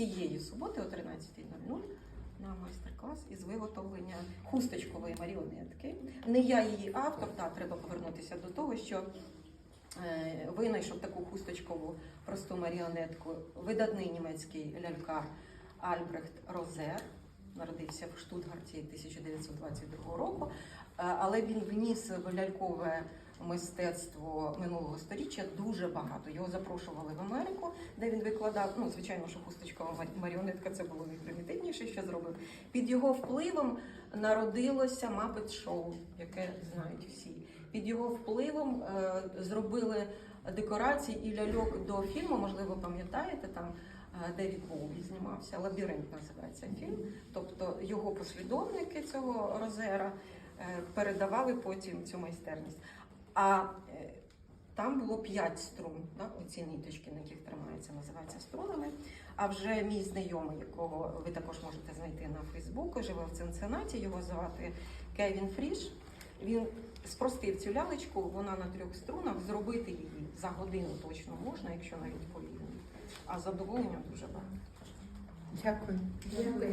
цієї суботи о 13.00 на майстер-клас із виготовлення хусточкової маріонетки. Не я її автор, та треба повернутися до того, що е, винайшов таку хусточкову просту маріонетку видатний німецький лялькар Альбрехт Розер. Народився в Штутгарті 1922 року, Е, але він вніс в лялькове мистецтво минулого століття дуже багато. Його запрошували в Америку, де він викладав. Ну, звичайно, що хусточкова маріонетка це було найпримітивніше, що зробив. Під його впливом народилося Мапет Шоу, яке знають всі. Під його впливом е, зробили декорації і ляльок до фільму. Можливо, пам'ятаєте там. е, Девід Боуі знімався, лабіринт називається фільм. Тобто його послідовники цього розера е, передавали потім цю майстерність. А е, там було п'ять струн, да, оці ниточки, на яких тримається, називаються струнами. А вже мій знайомий, якого ви також можете знайти на Фейсбуку, живе в Цинциннаті, його звати Кевін Фріш. Він спростив цю лялечку, вона на трьох струнах. Зробити її за годину точно можна, якщо навіть повільно. А задоволення дуже багато. Дякую. Дякую.